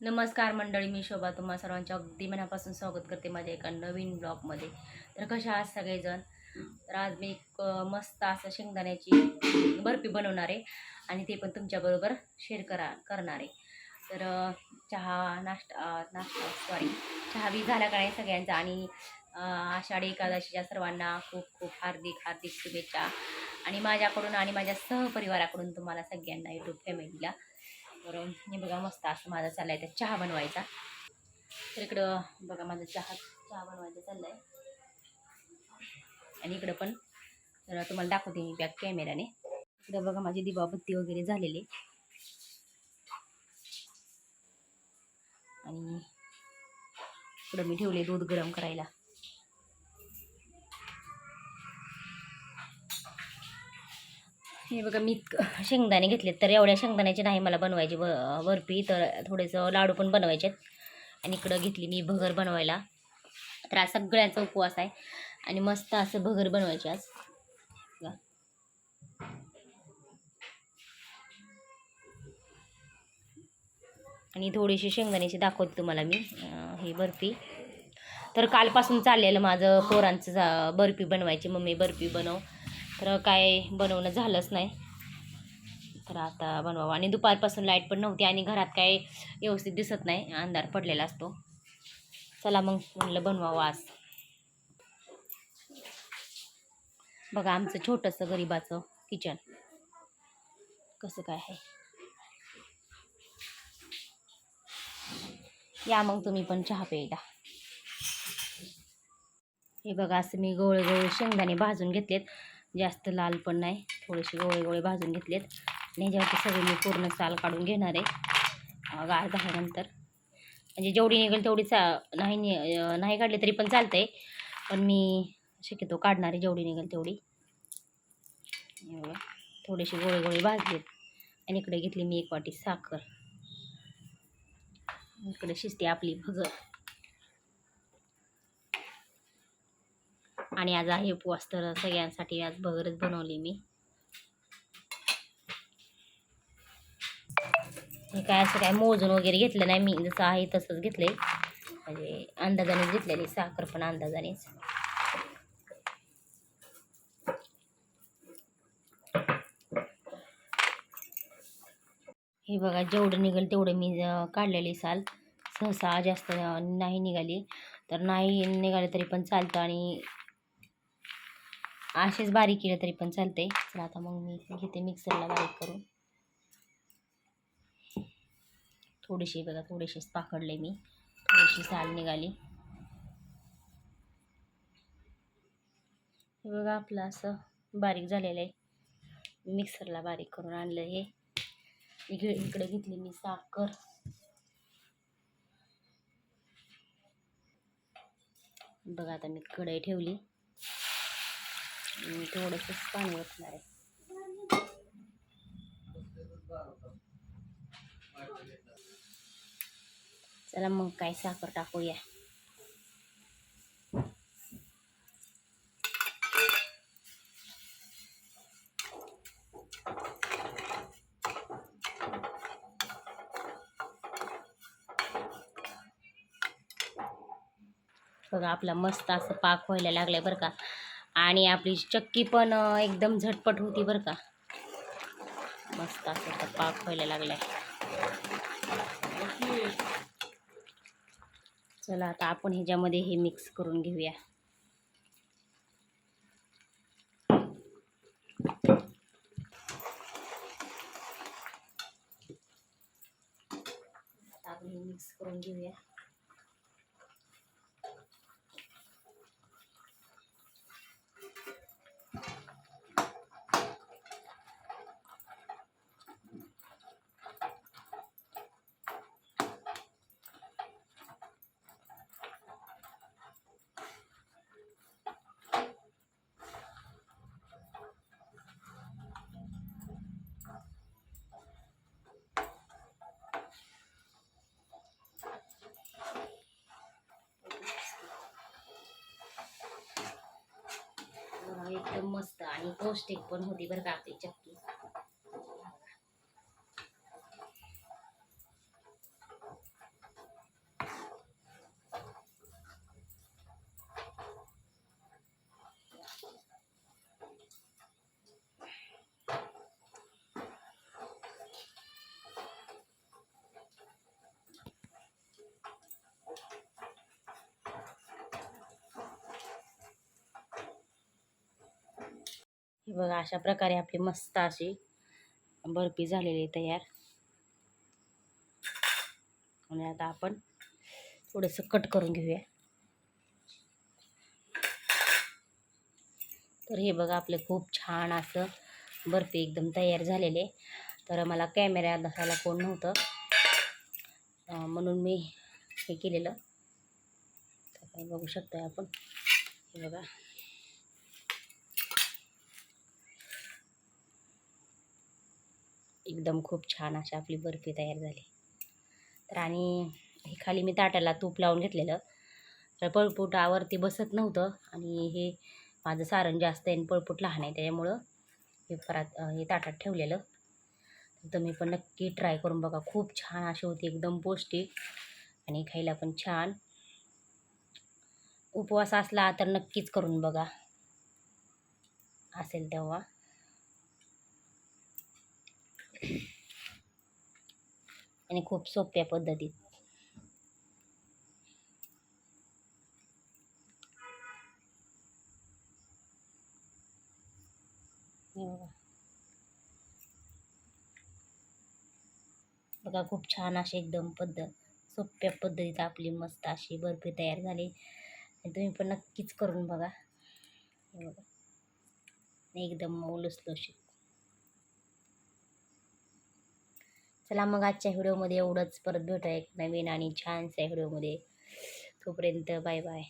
नमस्कार मंडळी मी शोभा. तुम्हा सर्वांच्या अगदी मनापासून स्वागत करते माझ्या एका नवीन ब्लॉगमध्ये. तर कशा आहात सगळेजण? तर आज मी एक मस्त असं शेंगदाण्याची बर्फी बनवणार आहे आणि ते पण तुमच्याबरोबर शेअर करा करणार आहे. तर चहा नाश्ता नाश्ता सॉरी चहा बी झाला का नाही सगळ्यांचा आणि आषाढी एकादशीच्या सर्वांना खूप खूप हार्दिक हार्दिक शुभेच्छा. आणि माझ्याकडून आणि माझ्या सहपरिवाराकडून तुम्हाला सगळ्यांना यूट्यूब फॅमिलीला बरं हे बघा मस्त असं माझा चाललाय तर चहा बनवायचा. तर इकडं बघा माझा चहा चहा बनवायचा चाललाय. आणि इकडं पण तर तुम्हाला दाखवते मी बॅक कॅमेराने इकडं बघा माझी दिवाबत्ती वगैरे झालेली. आणि इकडं मी ठेवले दूध गरम करायला. हे बघा मी क- शेंगदाणे घेतलेत तर एवढ्या शेंगदाण्याचे नाही मला बनवायची. ब बर्फी तर थोडेसं लाडू पण बनवायचे आहेत. आणि इकडं घेतली मी भगर बनवायला. तर आज सगळ्यांचा उपवास आहे. आणि मस्त असं भगर बनवायचे आज. आणि थोडीशी शेंगदाण्याची दाखवते तुम्हाला मी हे ही बर्फी. तर कालपासून चाललेलं माझं पोरांचं जा- बर्फी बनवायची. मम्मी बर्फी बनव. तर काय बनवणं झालंच नाही. तर आता बनवावं. आणि दुपारपासून लाइट पण नव्हती आणि घरात काय व्यवस्थित दिसत नाही. अंधार पडलेला असतो. चला मग म्हणलं बनवावं आज. बघा आमचं छोटंसं गरिबाचं किचन. कसं काय आहे. या मग तुम्ही पण चहा प्यायला. हे बघा असं मी गोळे गोळे शेंगदाणे भाजून घेतलेत. जास्त लाल पण नाही. थोडेसे गोळे गोळे भाजून घेतलेत. आणि ह्याच्यावरती सगळे मी पूर्ण साल काढून घेणार आहे. गार झाल्यानंतर म्हणजे जेवढी निघेल तेवढी चा नाही नि नाही काढली तरी पण चालतं आहे पण मी शक्यतो काढणार आहे जेवढी निघेल तेवढी. थोडेसे गोळे गोळे भाजलेत. आणि इकडे घेतली मी एक वाटी साखर. इकडे शिजते आपली भगर आणि आज आहे उपवास तर सगळ्यांसाठी आज भगरच बनवली मी. हे काय असं काय मोजून वगैरे घेतलं नाही मी जसं आहे तसंच घेतलंय. म्हणजे अंदाजानेच घेतलेली साखर पण अंदाजानेच. हे बघा जेवढं निघेल तेवढं मी काढलेली साल. सहसा जास्त नाही निघाली. तर नाही निघाले तरी पण चालतं आणि असेच बारीक केलं तरी पण चालते तर आता मग मी घेते मिक्सरला बारीक करून. थोडीशी बघा थोडीशीच पाकडले मी. थोडीशी साल निघाली. बघा आपलं असं बारीक झालेलं आहे. मिक्सरला बारीक करून आणलं हे. इकडे इकडे घेतली मी साखर. बघा आता मी कढई ठेवली. थोडंसंच पाणी ओतणार आहे. चला मग काय साखर टाकूया. बघा आपला मस्त असं पाक व्हायला लागलाय बरं का. आणि आपली चक्की पण एकदम झटपट होती बरं का. मस्त असं तर पाक व्हायला लागलाय. चला आता आपण ह्याच्यामध्ये हे मिक्स करून घेऊया. आता आपण हे मिक्स करून घेऊया. एकदम मस्त आणि पौष्टिक पण होती बरं का आपली चक्की. हे बघा अशा प्रकारे आपली मस्त अशी बर्फी झालेली आहे तयार. आणि आता आपण थोडंसं कट करून घेऊया. तर हे बघा आपलं खूप छान असं बर्फी एकदम तयार झालेले. तर मला कॅमेऱ्या धरायला कोण नव्हतं. म्हणून मी हे केलेलं. तर बघू शकतो आपण. हे बघा. एकदम खूप छान अशी आपली बर्फी तयार झाली. तर आणि हे खाली मी ताटाला तूप लावून घेतलेलं. तर पळपुटावरती बसत नव्हतं आणि हे माझं सारण जास्त आहे आणि पळपूट लहान आहे त्याच्यामुळं हे परात हे ताटात ठेवलेलं. तुम्ही पण नक्की ट्राय करून बघा. खूप छान अशी होती एकदम पौष्टिक आणि खायला पण छान. उपवास असला तर नक्कीच करून बघा. असेल तेव्हा. आणि खूप सोप्या पद्धतीत. बघा. खूप छान अशी एकदम पद्धत सोप्या पद्धतीत आपली मस्त अशी बर्फी तयार झाली. आणि तुम्ही पण नक्कीच करून बघा. हे बघा. एकदम मऊ लुसलुशीत चला मग आजच्या व्हिडिओमध्ये एवढंच. परत भेटू एक नवीन आणि छानशा व्हिडिओमध्ये. तोपर्यंत बाय बाय.